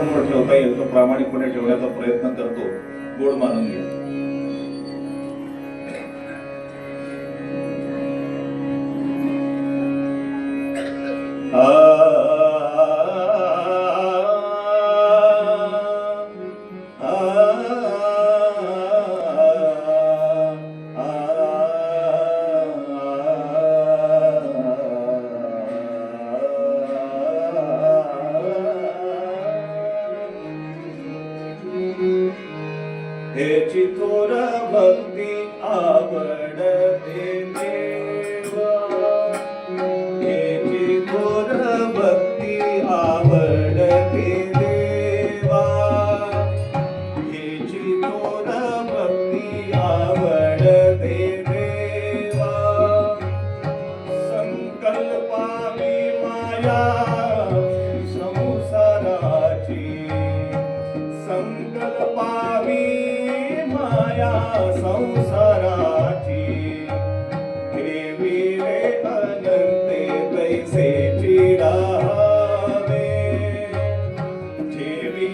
ठेवता येईल. तो प्रामाणिकपणे ठेवण्याचा प्रयत्न करतो. गोड मानून घ्या. हेची थोर भक्ती आवडते देवा. हेची थोर भक्ती आवडते देवा. हेची थोर भक्ती आवडते देवा. संकल्पावी माया संसाराची संकल्पावी माया संसाराची. देवी रे अनंते तैसे चिरावे. देवी